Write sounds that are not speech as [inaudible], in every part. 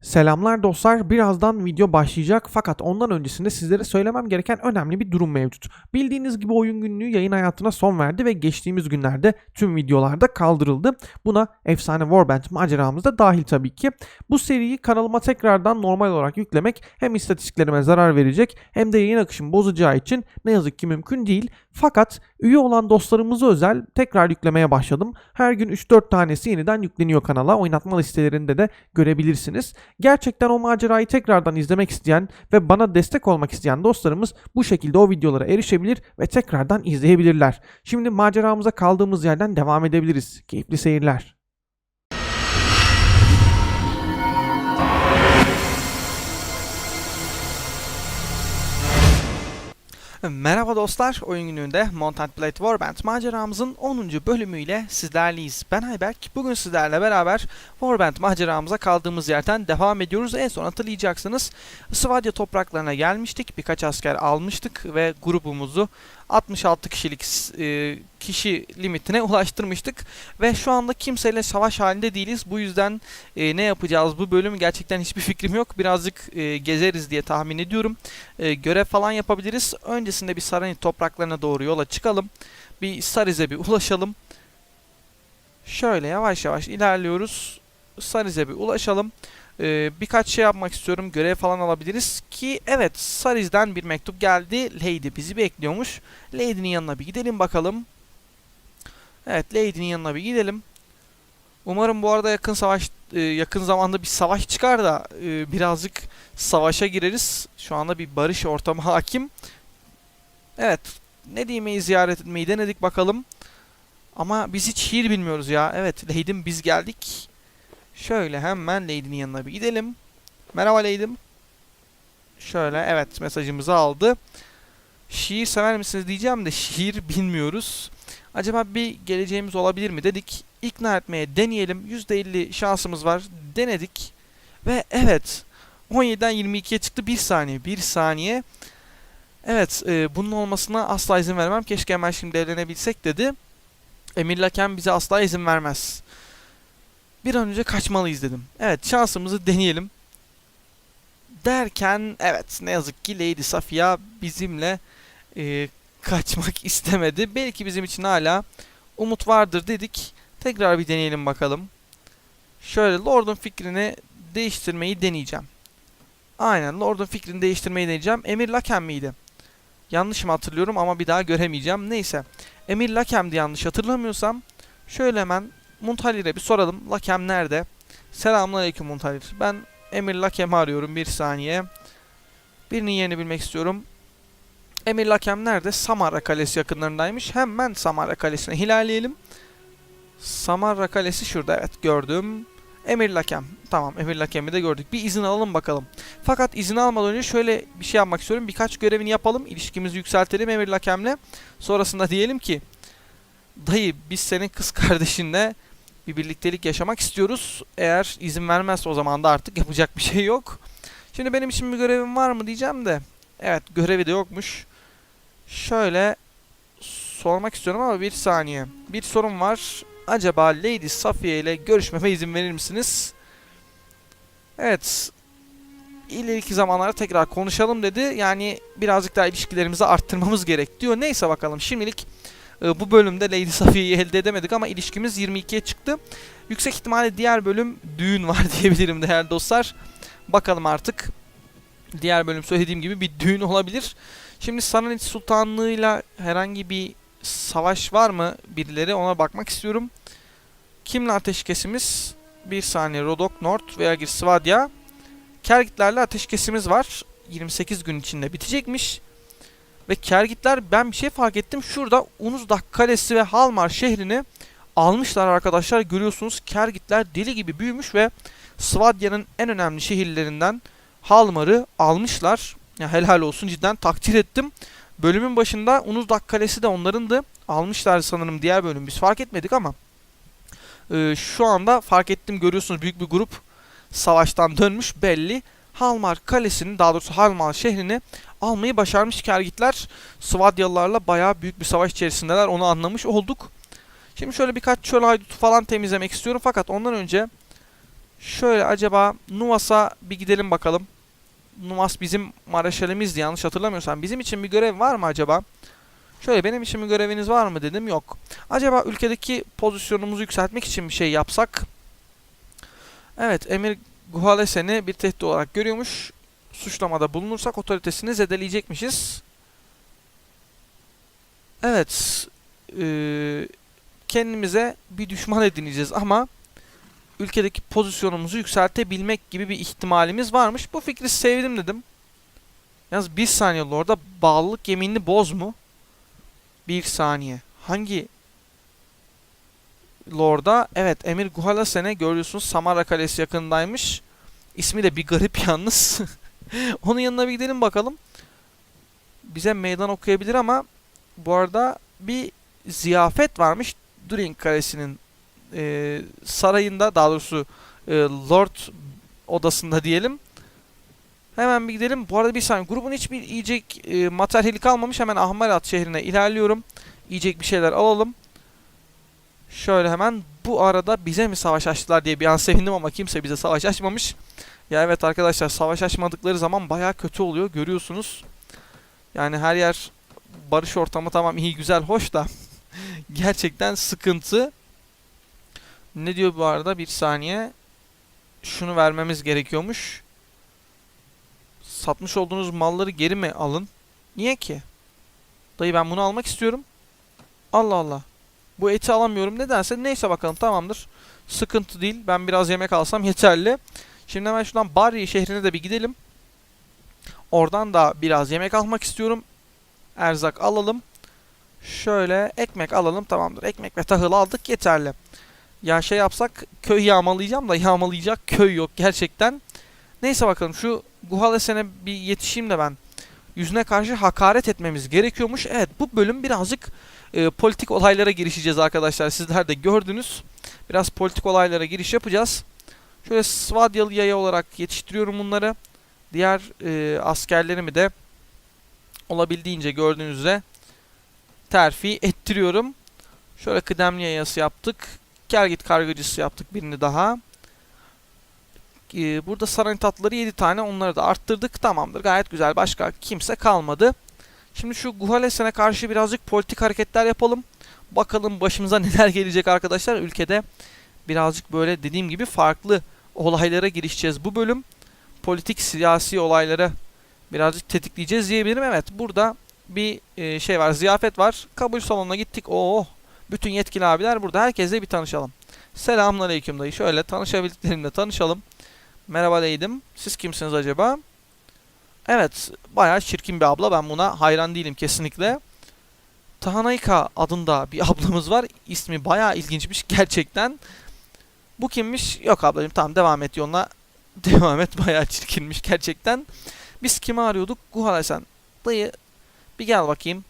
Selamlar dostlar. Birazdan video başlayacak fakat ondan öncesinde sizlere söylemem gereken önemli bir durum mevcut. Bildiğiniz gibi oyun günlüğü yayın hayatına son verdi ve geçtiğimiz günlerde tüm videolarda kaldırıldı. Buna Efsane Warband maceramız da dahil tabii ki. Bu seriyi kanalıma tekrardan normal olarak yüklemek hem istatistiklerime zarar verecek hem de yayın akışımı bozacağı için ne yazık ki mümkün değil. Fakat üye olan dostlarımıza özel tekrar yüklemeye başladım. Her gün 3-4 tanesi yeniden yükleniyor kanala. Oynatma listelerinde de görebilirsiniz. Gerçekten o macerayı tekrardan izlemek isteyen ve bana destek olmak isteyen dostlarımız bu şekilde o videolara erişebilir ve tekrardan izleyebilirler. Şimdi maceramıza kaldığımız yerden devam edebiliriz. Keyifli seyirler. [laughs] Merhaba dostlar, oyun gününde Mountain Blade Warband maceramızın 10. bölümüyle sizlerleyiz. Ben Ayberk, bugün sizlerle beraber Warband maceramıza kaldığımız yerden devam ediyoruz. En son hatırlayacaksınız, Svadya topraklarına gelmiştik, birkaç asker almıştık ve grubumuzu 66 kişilik e, kişi limitine ulaştırmıştık. Ve şu anda kimseyle savaş halinde değiliz. Bu yüzden e, ne yapacağız bu bölüm gerçekten hiçbir fikrim yok. Birazcık e, gezeriz diye tahmin ediyorum. E, görev falan yapabiliriz. Öncesinde bir Saranit topraklarına doğru yola çıkalım. Bir Sariz'e bir ulaşalım. Şöyle yavaş yavaş ilerliyoruz. Sariz'e bir ulaşalım. Ee, birkaç şey yapmak istiyorum. Görev falan alabiliriz ki evet Sariz'den bir mektup geldi. Lady bizi bekliyormuş. Lady'nin yanına bir gidelim bakalım. Evet Lady'nin yanına bir gidelim. Umarım bu arada yakın savaş e, yakın zamanda bir savaş çıkar da e, birazcık savaşa gireriz. Şu anda bir barış ortamı hakim. Evet. Ne diyemeyi ziyaret etmeyi denedik bakalım. Ama biz hiç şiir bilmiyoruz ya. Evet Lady'm biz geldik. Şöyle hemen Lady'nin yanına bir gidelim. Merhaba Lady'm. Şöyle evet mesajımızı aldı. Şiir sever misiniz diyeceğim de şiir [laughs] bilmiyoruz. Acaba bir geleceğimiz olabilir mi dedik. İkna etmeye deneyelim. %50 şansımız var. Denedik. Ve evet 17'den 22'ye çıktı. Bir saniye. Bir saniye. Evet e, bunun olmasına asla izin vermem. Keşke hemen şimdi evlenebilsek dedi. Emir Laken bize asla izin vermez. Bir an önce kaçmalıyız dedim. Evet şansımızı deneyelim. Derken evet ne yazık ki Lady Safia bizimle e, kaçmak [laughs] istemedi. Belki bizim için hala umut vardır dedik. Tekrar bir deneyelim bakalım. Şöyle Lord'un fikrini değiştirmeyi deneyeceğim. Aynen Lord'un fikrini değiştirmeyi deneyeceğim. Emir Laken miydi? Yanlış mı hatırlıyorum ama bir daha göremeyeceğim. Neyse. Emir Laken'di yanlış hatırlamıyorsam. Şöyle hemen Muntalir'e bir soralım. Lakem nerede? Selamünaleyküm Muntalir. Ben Emir Lakem'i arıyorum bir saniye. Birinin yerini bilmek istiyorum. Emir Lakem nerede? Samara Kalesi yakınlarındaymış. Hemen Samara Kalesi'ne ilerleyelim. Samara Kalesi şurada evet gördüm. Emir Lakem. Tamam Emir Lakem'i de gördük. Bir izin alalım bakalım. Fakat izin almadan önce şöyle bir şey yapmak istiyorum. Birkaç görevini yapalım. İlişkimizi yükseltelim Emir Lakem'le. Sonrasında diyelim ki dayı biz senin kız kardeşinle bir birliktelik yaşamak istiyoruz. Eğer izin vermezse o zaman da artık yapacak bir şey yok. Şimdi benim için bir görevim var mı diyeceğim de. Evet görevi de yokmuş. Şöyle sormak istiyorum ama bir saniye. Bir sorun var. Acaba Lady Safiye ile görüşmeme izin verir misiniz? Evet. İleriki zamanlarda tekrar konuşalım dedi. Yani birazcık daha ilişkilerimizi arttırmamız gerek diyor. Neyse bakalım şimdilik e, bu bölümde Lady Safiye'yi elde edemedik ama ilişkimiz 22'ye çıktı. Yüksek ihtimalle diğer bölüm düğün var [laughs] diyebilirim değerli dostlar. Bakalım artık. Diğer bölüm söylediğim gibi bir düğün olabilir. Şimdi Sananit Sultanlığı'yla herhangi bir savaş var mı birileri ona bakmak istiyorum. Kimle ateşkesimiz? Bir saniye Rodok North veya Girsvadya. Kergitlerle ateşkesimiz var. 28 gün içinde bitecekmiş. Ve Kergitler ben bir şey fark ettim. Şurada Unuzdak Kalesi ve Halmar şehrini almışlar arkadaşlar. Görüyorsunuz Kergitler deli gibi büyümüş ve Svadya'nın en önemli şehirlerinden Halmar'ı almışlar. Ya helal olsun cidden takdir ettim. Bölümün başında Unuzdak Kalesi de onlarındı. Almışlar sanırım diğer bölüm. Biz fark etmedik ama e, şu anda fark ettim görüyorsunuz büyük bir grup savaştan dönmüş belli. Halmar Kalesi'ni daha doğrusu Halmar şehrini almayı başarmış Kergitler. Svadyalılarla bayağı büyük bir savaş içerisindeler onu anlamış olduk. Şimdi şöyle birkaç çöl haydutu falan temizlemek istiyorum fakat ondan önce Şöyle acaba Nuvas'a bir gidelim bakalım. Nuvas bizim Maraşalimizdi yanlış hatırlamıyorsam. Bizim için bir görev var mı acaba? Şöyle benim için bir göreviniz var mı dedim. Yok. Acaba ülkedeki pozisyonumuzu yükseltmek için bir şey yapsak? Evet Emir Guhalesen'i bir tehdit olarak görüyormuş. Suçlamada bulunursak otoritesini zedeleyecekmişiz. Evet. eee, kendimize bir düşman edineceğiz ama ülkedeki pozisyonumuzu yükseltebilmek gibi bir ihtimalimiz varmış. Bu fikri sevdim dedim. Yalnız bir saniye orada bağlılık yeminini boz mu? Bir saniye. Hangi Lord'a? Evet Emir Guhalasen'e görüyorsunuz Samara Kalesi yakındaymış. İsmi de bir garip yalnız. [laughs] [laughs] Onun yanına bir gidelim bakalım. Bize meydan okuyabilir ama bu arada bir ziyafet varmış Durin Kalesi'nin e, sarayında daha doğrusu e, Lord odasında diyelim. Hemen bir gidelim. Bu arada bir saniye. Grubun hiçbir yiyecek e, materyali kalmamış. Hemen Ahmarat şehrine ilerliyorum. Yiyecek bir şeyler alalım. Şöyle hemen bu arada bize mi savaş açtılar diye bir an sevindim ama kimse bize savaş açmamış. Ya evet arkadaşlar savaş açmadıkları zaman baya kötü oluyor. Görüyorsunuz. Yani her yer barış ortamı tamam iyi güzel hoş da [laughs] gerçekten sıkıntı. Ne diyor bu arada? Bir saniye. Şunu vermemiz gerekiyormuş. Satmış olduğunuz malları geri mi alın? Niye ki? Dayı ben bunu almak istiyorum. Allah Allah. Bu eti alamıyorum. Nedense neyse bakalım tamamdır. Sıkıntı değil. Ben biraz yemek alsam yeterli. Şimdi hemen şuradan Bari şehrine de bir gidelim. Oradan da biraz yemek almak istiyorum. Erzak alalım. Şöyle ekmek alalım tamamdır. Ekmek ve tahıl aldık yeterli. Ya şey yapsak köy yağmalayacağım da yağmalayacak köy yok gerçekten. Neyse bakalım şu Guhalesen'e bir yetişeyim de ben. Yüzüne karşı hakaret etmemiz gerekiyormuş. Evet bu bölüm birazcık e, politik olaylara girişeceğiz arkadaşlar. Sizler de gördünüz. Biraz politik olaylara giriş yapacağız. Şöyle Svadyalı yaya olarak yetiştiriyorum bunları. Diğer e, askerlerimi de olabildiğince gördüğünüz üzere terfi ettiriyorum. Şöyle kıdemli yayası yaptık. Kergit kargıcısı yaptık birini daha. Ee, burada saray tatlıları 7 tane onları da arttırdık. Tamamdır gayet güzel. Başka kimse kalmadı. Şimdi şu Guhalesen'e karşı birazcık politik hareketler yapalım. Bakalım başımıza [laughs] neler gelecek arkadaşlar. Ülkede birazcık böyle dediğim gibi farklı olaylara girişeceğiz bu bölüm. Politik siyasi olaylara birazcık tetikleyeceğiz diyebilirim. Evet burada bir e, şey var ziyafet var. Kabul salonuna gittik. Oo bütün yetkili abiler burada. Herkesle bir tanışalım. Selamünaleyküm dayı. Şöyle tanışabildiklerimle tanışalım. Merhaba deydim. Siz kimsiniz acaba? Evet, bayağı çirkin bir abla. Ben buna hayran değilim kesinlikle. Tahanayka adında bir [laughs] ablamız var. İsmi bayağı ilginçmiş gerçekten. Bu kimmiş? Yok ablacığım tamam devam et yoluna. [laughs] Devam et bayağı çirkinmiş gerçekten. Biz kimi arıyorduk? Guhalasen. Dayı bir gel bakayım.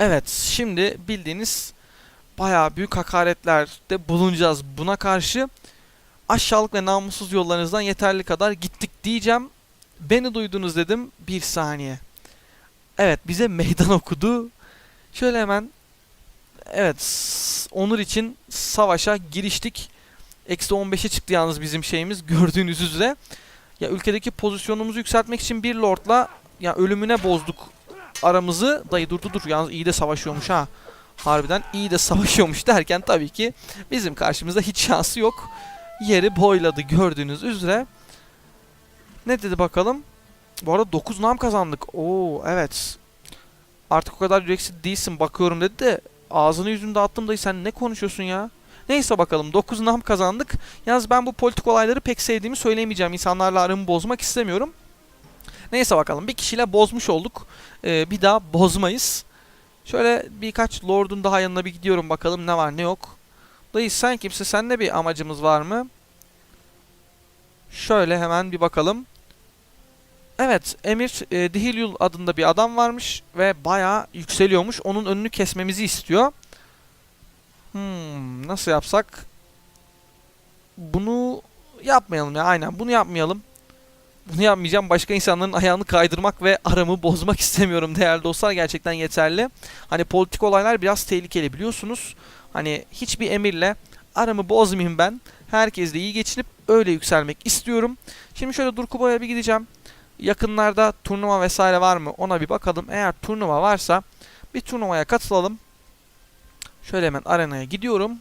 Evet, şimdi bildiğiniz bayağı büyük hakaretlerde bulunacağız buna karşı. Aşağılık ve namussuz yollarınızdan yeterli kadar gittik diyeceğim. Beni duydunuz dedim. Bir saniye. Evet, bize meydan okudu. Şöyle hemen Evet, Onur için savaşa giriştik. Eksi 15'e çıktı yalnız bizim şeyimiz [laughs] gördüğünüz üzere. Ya ülkedeki pozisyonumuzu yükseltmek için bir lordla ya ölümüne bozduk aramızı. Dayı dur dur dur yalnız iyi de savaşıyormuş ha. Harbiden iyi de [laughs] savaşıyormuş derken tabii ki bizim karşımızda hiç şansı yok. Yeri boyladı gördüğünüz üzere. Ne dedi bakalım? Bu arada 9 nam kazandık. Oo evet. Artık o kadar yüreksiz değilsin bakıyorum dedi de ağzını yüzünü dağıttım dayı sen ne konuşuyorsun ya? Neyse bakalım 9 nam kazandık. Yalnız ben bu politik olayları pek sevdiğimi söyleyemeyeceğim. İnsanlarla aramı bozmak istemiyorum. Neyse bakalım bir kişiyle bozmuş olduk. Ee, bir daha bozmayız. Şöyle birkaç lordun daha yanına bir gidiyorum bakalım ne var ne yok. Dayı sen kimse senle bir amacımız var mı? Şöyle hemen bir bakalım. Evet Emir e, Dihilyul adında bir adam varmış ve bayağı yükseliyormuş. Onun önünü kesmemizi istiyor. Hmm, nasıl yapsak? Bunu yapmayalım ya aynen bunu yapmayalım. Bunu yapmayacağım. Başka insanların ayağını kaydırmak ve aramı bozmak [laughs] istemiyorum değerli dostlar. Gerçekten yeterli. Hani politik olaylar biraz tehlikeli biliyorsunuz. Hani hiçbir emirle aramı bozmayayım ben. Herkesle iyi geçinip öyle yükselmek istiyorum. Şimdi şöyle Durkuba'ya bir gideceğim. Yakınlarda turnuva vesaire var mı ona bir bakalım. Eğer turnuva varsa bir turnuvaya katılalım. Şöyle hemen arenaya gidiyorum.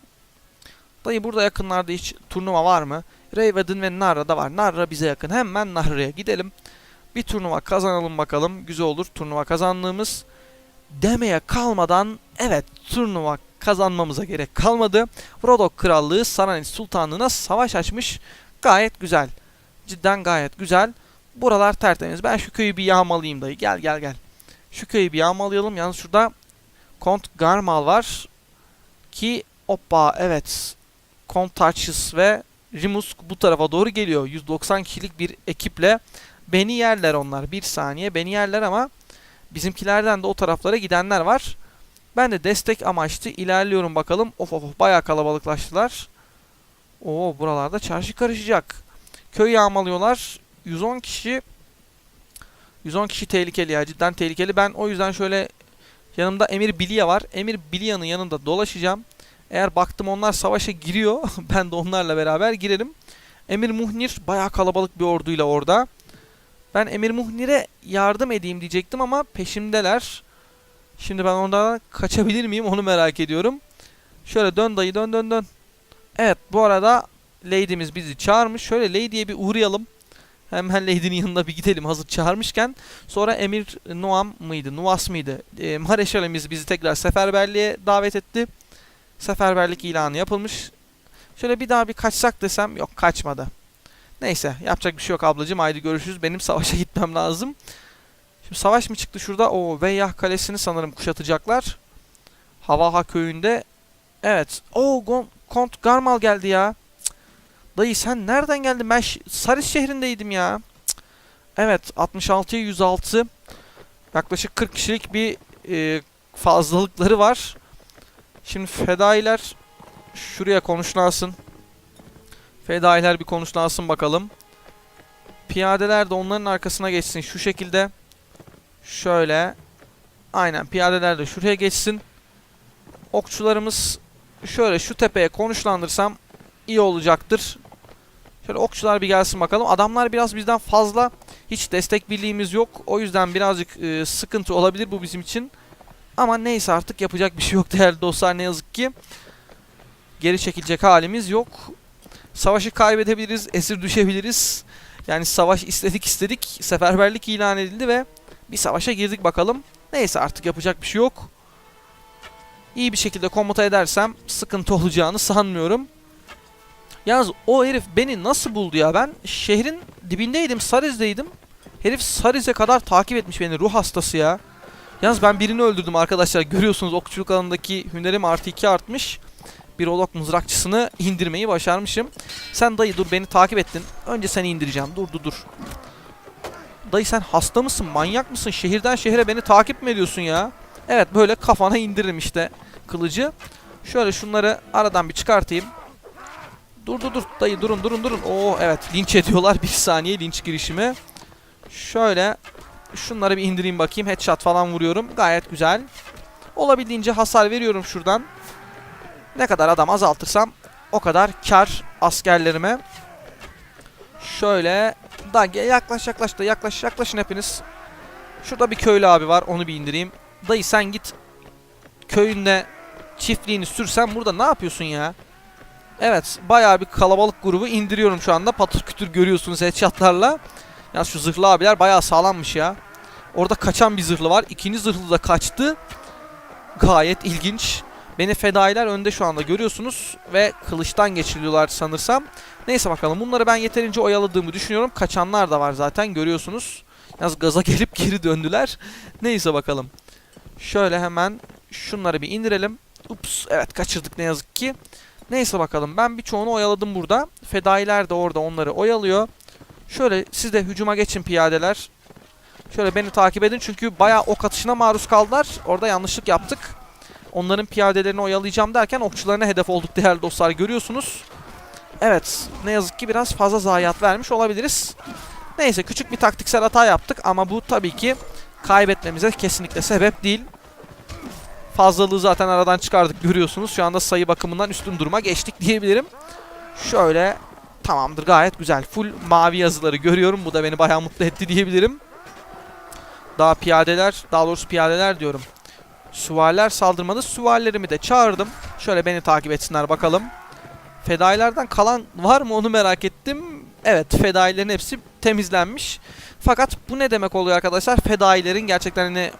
Dayı burada yakınlarda hiç turnuva var mı? Raven ve Narra'da var. Narra bize yakın. Hemen Narra'ya gidelim. Bir turnuva kazanalım bakalım. Güzel olur turnuva kazandığımız. Demeye kalmadan evet turnuva kazanmamıza gerek kalmadı. Rodok Krallığı Saranis Sultanlığı'na savaş açmış. Gayet güzel. Cidden gayet güzel. Buralar tertemiz. Ben şu köyü bir yağmalayayım dayı. Gel gel gel. Şu köyü bir yağmalayalım. Yalnız şurada Kont Garmal var. Ki hoppa evet. Kont Tarchis ve Rimus bu tarafa doğru geliyor. 190 kişilik bir ekiple. Beni yerler onlar. Bir saniye beni yerler ama bizimkilerden de o taraflara gidenler var. Ben de destek amaçlı ilerliyorum bakalım. Of of of bayağı kalabalıklaştılar. Oo buralarda çarşı karışacak. Köy yağmalıyorlar. 110 kişi 110 kişi tehlikeli ya cidden tehlikeli. Ben o yüzden şöyle yanımda Emir Bilya var. Emir Bilya'nın yanında dolaşacağım. Eğer baktım onlar savaşa giriyor [laughs] ben de onlarla beraber girerim. Emir Muhnir bayağı kalabalık bir orduyla orada. Ben Emir Muhnir'e yardım edeyim diyecektim ama peşimdeler. Şimdi ben ondan kaçabilir miyim onu merak ediyorum. Şöyle dön dayı dön dön dön. Evet bu arada Lady'miz bizi çağırmış. Şöyle Lady'ye bir uğrayalım. Hemen Lady'nin yanına bir gidelim hazır çağırmışken. Sonra Emir Noam mıydı? Nuas mıydı? E, Mareşalimiz bizi tekrar seferberliğe davet etti. Seferberlik ilanı yapılmış. Şöyle bir daha bir kaçsak desem yok kaçmadı. Neyse yapacak bir şey yok ablacığım. Haydi görüşürüz. Benim savaşa [laughs] gitmem lazım. Şimdi savaş mı çıktı şurada? O Veyyah Kalesi'ni sanırım kuşatacaklar. Havaha köyünde. Evet. O Kont Garmal geldi ya. Dayı sen nereden geldin? Ben Saris şehrindeydim ya. Cık. Evet 66'ya 106. Yaklaşık 40 kişilik bir e, fazlalıkları var. Şimdi fedailer şuraya konuşlansın. Fedailer bir konuşlansın bakalım. Piyadeler de onların arkasına geçsin şu şekilde. Şöyle. Aynen piyadeler de şuraya geçsin. Okçularımız şöyle şu tepeye konuşlandırsam iyi olacaktır. Şöyle okçular bir gelsin bakalım. Adamlar biraz bizden fazla. Hiç destek birliğimiz yok. O yüzden birazcık e, sıkıntı olabilir bu bizim için. Ama neyse artık yapacak bir şey yok [laughs] değerli dostlar ne yazık ki. Geri çekilecek halimiz yok. Savaşı kaybedebiliriz, esir düşebiliriz. Yani savaş istedik istedik. Seferberlik ilan edildi ve bir savaşa girdik bakalım. Neyse artık yapacak bir şey yok. İyi bir şekilde komuta edersem sıkıntı olacağını sanmıyorum. Yalnız o herif beni nasıl buldu ya? Ben şehrin dibindeydim, Sariz'deydim. Herif Sariz'e kadar takip etmiş beni. Ruh hastası ya. Yalnız ben birini öldürdüm arkadaşlar. [laughs] Görüyorsunuz okçuluk alanındaki hünerim artı 2 artmış. Bir olok mızrakçısını indirmeyi başarmışım. Sen dayı dur beni takip ettin. Önce seni indireceğim. Dur dur dur. Dayı sen hasta mısın? Manyak mısın? Şehirden şehre beni takip mi ediyorsun ya? Evet böyle kafana indiririm işte kılıcı. Şöyle şunları aradan bir çıkartayım. Dur dur dur dayı durun durun durun. Oo evet linç ediyorlar. Bir saniye linç girişimi. Şöyle şunları bir indireyim bakayım. Headshot falan vuruyorum. Gayet güzel. Olabildiğince hasar veriyorum şuradan. Ne kadar adam azaltırsam o kadar kar askerlerime. Şöyle da gel- yaklaş yaklaş da yaklaş yaklaşın hepiniz. Şurada bir köylü abi var onu bir indireyim. Dayı sen git köyünde çiftliğini sürsen burada ne yapıyorsun ya? Evet bayağı bir kalabalık grubu indiriyorum şu anda. Patır kütür görüyorsunuz headshotlarla. Ya şu zırhlı abiler bayağı sağlammış ya. Orada kaçan bir zırhlı var. İkinci zırhlı da kaçtı. Gayet ilginç. Beni fedailer önde şu anda görüyorsunuz. Ve kılıçtan geçiriliyorlar sanırsam. Neyse bakalım bunları ben yeterince oyaladığımı düşünüyorum. Kaçanlar da var zaten görüyorsunuz. Yalnız gaza [laughs] gelip geri döndüler. Neyse bakalım. Şöyle hemen şunları bir indirelim. Ups evet kaçırdık ne yazık ki. Neyse bakalım ben birçoğunu oyaladım burada. Fedailer de orada onları oyalıyor. Şöyle siz de hücuma geçin piyadeler. Şöyle beni takip edin çünkü bayağı ok atışına maruz kaldılar. Orada yanlışlık yaptık. Onların piyadelerini oyalayacağım derken okçularına hedef olduk değerli dostlar görüyorsunuz. Evet ne yazık ki biraz fazla zayiat vermiş olabiliriz. Neyse küçük bir taktiksel hata yaptık ama bu tabii ki kaybetmemize kesinlikle sebep değil. Fazlalığı zaten aradan çıkardık görüyorsunuz. Şu anda sayı bakımından üstün duruma geçtik diyebilirim. Şöyle tamamdır gayet güzel. Full mavi yazıları görüyorum. Bu da beni bayağı mutlu etti diyebilirim. Daha piyadeler, daha doğrusu piyadeler diyorum. Süvariler saldırmadı. Süvarilerimi de çağırdım. Şöyle beni takip etsinler bakalım. Fedailerden kalan var mı onu merak ettim. Evet fedailerin hepsi temizlenmiş. Fakat bu ne demek oluyor arkadaşlar? Fedailerin gerçekten hani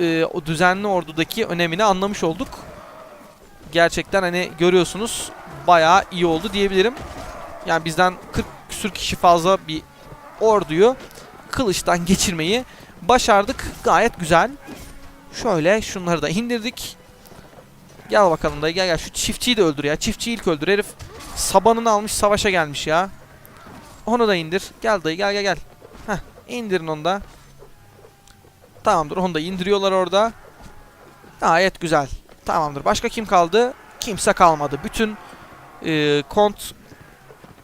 e, o düzenli ordudaki önemini anlamış olduk. Gerçekten hani görüyorsunuz bayağı iyi oldu diyebilirim. Yani bizden 40 küsür kişi fazla bir orduyu kılıçtan geçirmeyi başardık. Gayet güzel. Şöyle şunları da indirdik. Gel bakalım dayı gel gel. Şu çiftçiyi de öldür ya. Çiftçiyi ilk öldür. Herif sabanını almış savaşa gelmiş ya. Onu da indir. Gel dayı gel gel gel. Heh indirin onu da. Tamamdır onu da indiriyorlar orada. Gayet güzel. Tamamdır. Başka kim kaldı? Kimse kalmadı. Bütün e, kont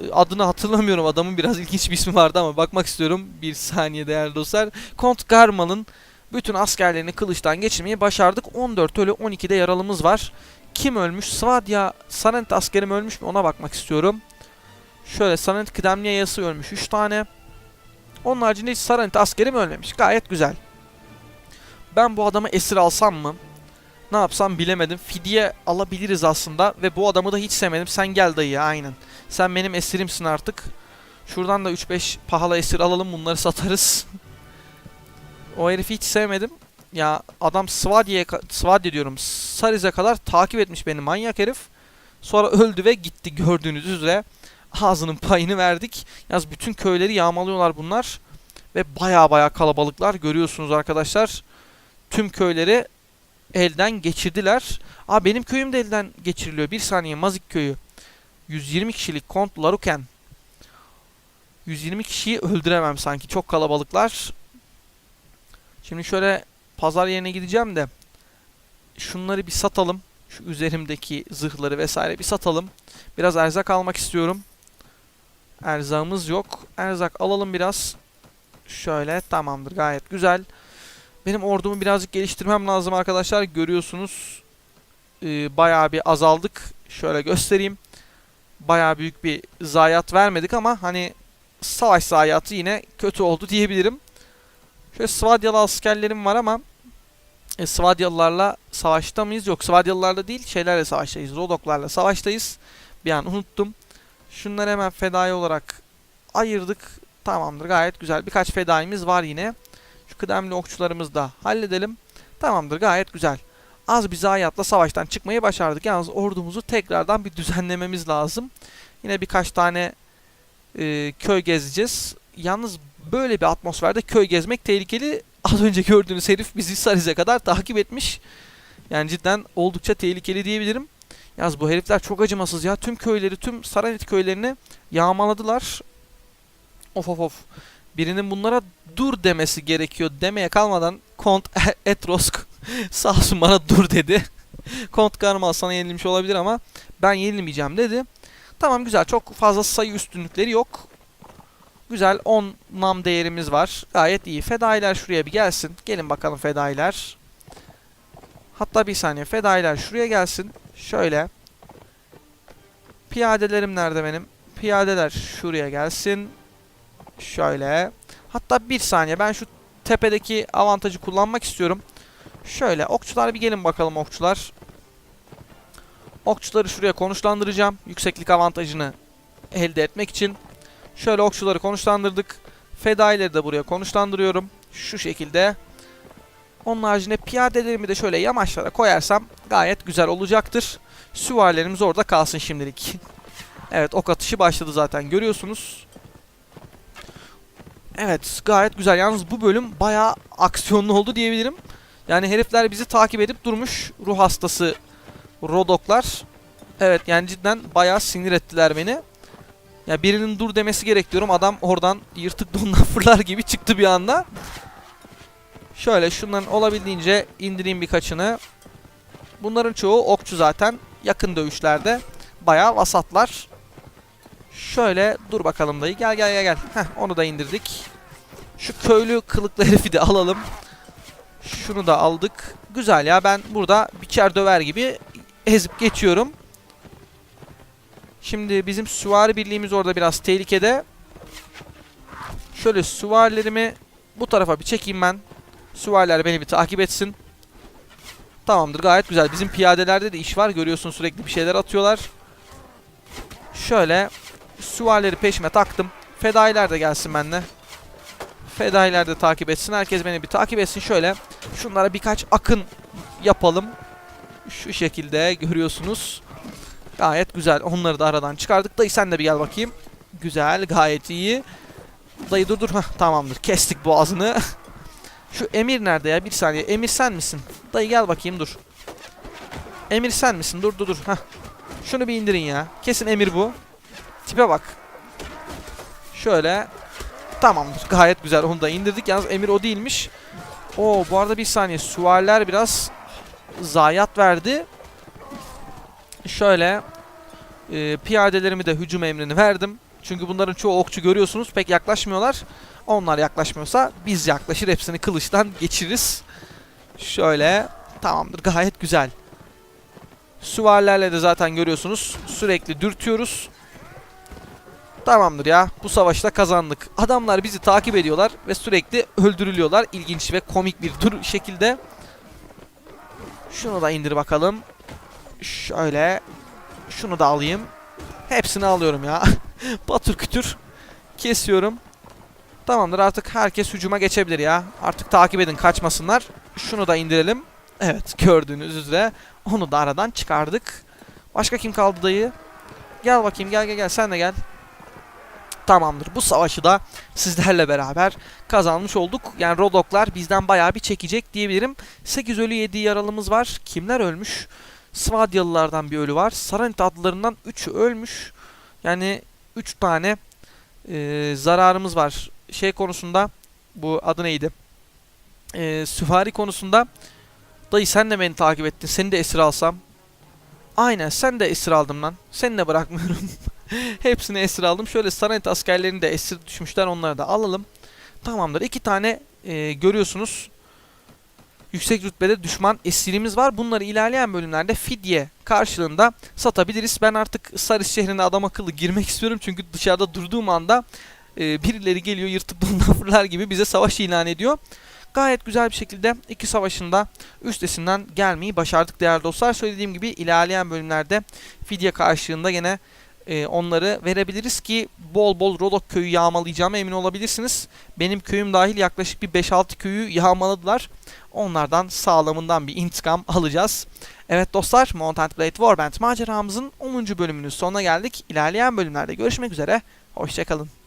e, adını hatırlamıyorum adamın biraz [laughs] ilginç bir ismi vardı ama bakmak istiyorum bir saniye değerli dostlar. Kont Garmal'ın bütün askerlerini kılıçtan geçirmeyi başardık. 14 ölü 12'de yaralımız var. Kim ölmüş? Svadya Sarent askerim ölmüş mü ona bakmak istiyorum. Şöyle Sarent kıdemli yayası ölmüş 3 tane. Onun haricinde hiç Sarent askerim ölmemiş. Gayet güzel. Ben bu adamı esir alsam mı? Ne yapsam bilemedim. Fidye alabiliriz aslında ve bu adamı da hiç sevmedim. Sen gel dayı aynen. Sen benim esirimsin artık. Şuradan da 3-5 pahalı esir alalım bunları satarız. [laughs] o herifi hiç sevmedim. Ya adam Svadye'ye ka- Svadye diyorum. Sariz'e kadar takip etmiş beni manyak herif. Sonra öldü ve gitti gördüğünüz üzere. Ağzının payını verdik. Yalnız bütün köyleri yağmalıyorlar bunlar. Ve baya baya kalabalıklar görüyorsunuz arkadaşlar. Tüm köyleri elden geçirdiler. Aa benim köyüm de elden geçiriliyor. Bir saniye Mazik köyü. 120 kişilik Kont Laruken. 120 kişiyi öldüremem sanki. Çok kalabalıklar. Şimdi şöyle pazar yerine gideceğim de şunları bir satalım. Şu üzerimdeki zırhları vesaire bir satalım. Biraz erzak almak istiyorum. Erzağımız yok. Erzak alalım biraz. Şöyle tamamdır gayet güzel. Benim ordumu birazcık geliştirmem lazım arkadaşlar. Görüyorsunuz e, bayağı bir azaldık. Şöyle göstereyim. Bayağı büyük bir zayiat vermedik ama hani savaş zayiatı yine kötü oldu diyebilirim. Şöyle Svadyalı askerlerim var ama e, Svadyalılarla savaşta mıyız? Yok Svadyalılarla değil şeylerle savaştayız. Rodoklarla savaştayız. Bir an unuttum. Şunları hemen fedai olarak ayırdık. Tamamdır gayet güzel. Birkaç fedaimiz var yine. Kıdemli okçularımızı da halledelim. Tamamdır gayet güzel. Az bir zayiatla savaştan çıkmayı başardık. Yalnız ordumuzu tekrardan bir düzenlememiz lazım. Yine birkaç tane e, köy gezeceğiz. Yalnız böyle bir atmosferde köy gezmek tehlikeli. [laughs] Az önce gördüğünüz herif bizi Sariz'e kadar takip etmiş. Yani cidden oldukça tehlikeli diyebilirim. Yalnız bu herifler çok acımasız ya. Tüm köyleri, tüm Saranit köylerini yağmaladılar. Of of of. Birinin bunlara dur demesi gerekiyor demeye kalmadan Kont [laughs] Etrosk [laughs] sağ olsun bana dur dedi. [laughs] Kont Garmal sana yenilmiş olabilir ama ben yenilmeyeceğim dedi. Tamam güzel çok fazla sayı üstünlükleri yok. Güzel 10 nam değerimiz var. Gayet iyi. Fedailer şuraya bir gelsin. Gelin bakalım fedailer. Hatta bir saniye fedailer şuraya gelsin. Şöyle. Piyadelerim nerede benim? Piyadeler şuraya gelsin. Şöyle. Hatta bir saniye ben şu tepedeki avantajı kullanmak istiyorum. Şöyle okçular bir gelin bakalım okçular. Okçuları şuraya konuşlandıracağım. Yükseklik avantajını elde etmek için. Şöyle okçuları konuşlandırdık. Fedaileri de buraya konuşlandırıyorum. Şu şekilde. Onun haricinde piyadelerimi de şöyle yamaçlara koyarsam gayet güzel olacaktır. Süvarilerimiz orada kalsın şimdilik. [laughs] evet ok atışı başladı zaten görüyorsunuz. Evet gayet güzel. Yalnız bu bölüm bayağı aksiyonlu oldu diyebilirim. Yani herifler bizi takip edip durmuş. Ruh hastası Rodoklar. Evet yani cidden bayağı sinir ettiler beni. Ya birinin dur demesi gerek diyorum. Adam oradan yırtık dondan [laughs] fırlar gibi çıktı bir anda. Şöyle şunların olabildiğince indireyim birkaçını. Bunların çoğu okçu zaten. Yakın dövüşlerde. Bayağı vasatlar. Şöyle dur bakalım dayı. Gel gel gel gel. Heh, onu da indirdik. Şu köylü kılıklı herifi de alalım. Şunu da aldık. Güzel ya ben burada biçer döver gibi ezip geçiyorum. Şimdi bizim süvari birliğimiz orada biraz tehlikede. Şöyle süvarilerimi bu tarafa bir çekeyim ben. Süvariler beni bir takip etsin. Tamamdır gayet güzel. Bizim piyadelerde de iş var. Görüyorsun sürekli bir şeyler atıyorlar. Şöyle süvarileri peşime taktım. Fedailer de gelsin benimle. Fedailer de takip etsin. Herkes beni bir takip etsin. Şöyle şunlara birkaç akın yapalım. Şu şekilde görüyorsunuz. Gayet güzel. Onları da aradan çıkardık. Dayı sen de bir gel bakayım. Güzel gayet iyi. Dayı dur dur. Hah, tamamdır. Kestik boğazını. [laughs] Şu Emir nerede ya? Bir saniye. Emir sen misin? Dayı gel bakayım dur. Emir sen misin? Dur dur dur. Hah. Şunu bir indirin ya. Kesin Emir bu. Tipe bak. Şöyle. Tamamdır. Gayet güzel. Onu da indirdik. Yalnız Emir o değilmiş. Oo bu arada bir saniye. Süvariler biraz zayiat verdi. Şöyle. E, piyadelerimi de hücum emrini verdim. Çünkü bunların çoğu okçu görüyorsunuz. Pek yaklaşmıyorlar. Onlar yaklaşmıyorsa biz yaklaşır. Hepsini kılıçtan geçiririz. Şöyle. Tamamdır. Gayet güzel. Süvarilerle de zaten görüyorsunuz. Sürekli dürtüyoruz. Tamamdır ya. Bu savaşta kazandık. Adamlar bizi takip ediyorlar ve sürekli öldürülüyorlar. İlginç ve komik bir dur şekilde. Şunu da indir bakalım. Şöyle. Şunu da alayım. Hepsini alıyorum ya. [laughs] Patır kütür. Kesiyorum. Tamamdır artık herkes hücuma geçebilir ya. Artık takip edin kaçmasınlar. Şunu da indirelim. Evet gördüğünüz üzere onu da aradan çıkardık. Başka kim kaldı dayı? Gel bakayım gel gel gel sen de gel. Tamamdır. Bu savaşı da sizlerle beraber kazanmış olduk. Yani Rodoklar bizden bayağı bir çekecek diyebilirim. 8 ölü 7 yaralımız var. Kimler ölmüş? Svadyalılardan bir ölü var. Saranit adlılarından 3'ü ölmüş. Yani 3 tane e, zararımız var. Şey konusunda bu adı neydi? E, süvari konusunda dayı sen de beni takip ettin. Seni de esir alsam. Aynen sen de esir aldım lan. Seni de bırakmıyorum. [laughs] [laughs] Hepsini esir aldım. Şöyle Saranit askerlerini de esir düşmüşler. Onları da alalım. Tamamdır. İki tane e, görüyorsunuz. Yüksek rütbede düşman esirimiz var. Bunları ilerleyen bölümlerde fidye karşılığında satabiliriz. Ben artık Saris şehrine adam akıllı girmek istiyorum. Çünkü dışarıda durduğum anda e, birileri geliyor dondan [laughs] fırlar gibi bize savaş ilan ediyor. Gayet güzel bir şekilde iki savaşında üstesinden gelmeyi başardık değerli dostlar. Söylediğim gibi ilerleyen bölümlerde fidye karşılığında gene e, onları verebiliriz ki bol bol Rodok köyü yağmalayacağıma emin olabilirsiniz. Benim köyüm dahil yaklaşık bir 5-6 köyü yağmaladılar. Onlardan sağlamından bir intikam alacağız. Evet dostlar Mount and Blade Warband maceramızın 10. bölümünün sonuna geldik. İlerleyen bölümlerde görüşmek üzere. Hoşçakalın.